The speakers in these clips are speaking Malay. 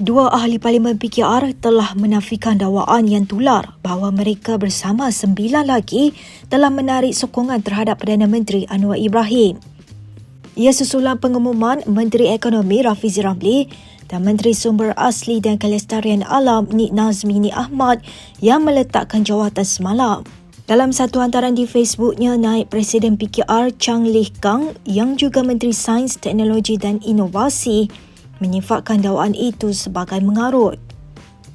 Dua ahli Parlimen PKR telah menafikan dakwaan yang tular bahawa mereka bersama sembilan lagi telah menarik sokongan terhadap Perdana Menteri Anwar Ibrahim. Ia susulan pengumuman Menteri Ekonomi Rafizi Ramli dan Menteri Sumber Asli dan Kelestarian Alam Nik Nazmi Nik Ahmad yang meletakkan jawatan semalam. Dalam satu hantaran di Facebooknya, naik Presiden PKR Chang Lih Kang yang juga Menteri Sains, Teknologi dan Inovasi menyifatkan dakwaan itu sebagai mengarut.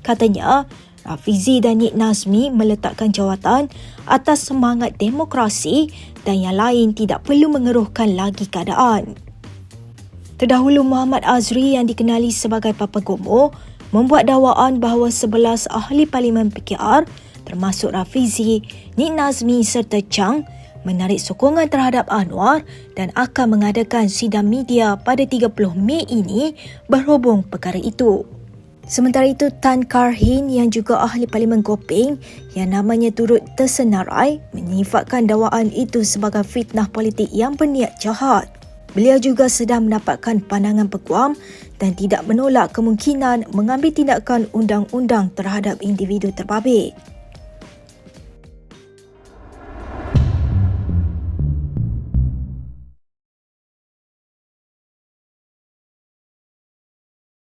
Katanya, Rafizi dan Nik Nazmi meletakkan jawatan atas semangat demokrasi dan yang lain tidak perlu mengeruhkan lagi keadaan. Terdahulu Muhammad Azri yang dikenali sebagai Papa Gomo membuat dakwaan bahawa 11 ahli Parlimen PKR termasuk Rafizi, Nik Nazmi serta Chang menarik sokongan terhadap Anwar dan akan mengadakan sidang media pada 30 Mei ini berhubung perkara itu. Sementara itu, Tan Kar Hin yang juga ahli Parlimen Gopeng yang namanya turut tersenarai menyifatkan dakwaan itu sebagai fitnah politik yang berniat jahat. Beliau juga sedang mendapatkan pandangan peguam dan tidak menolak kemungkinan mengambil tindakan undang-undang terhadap individu terbabit.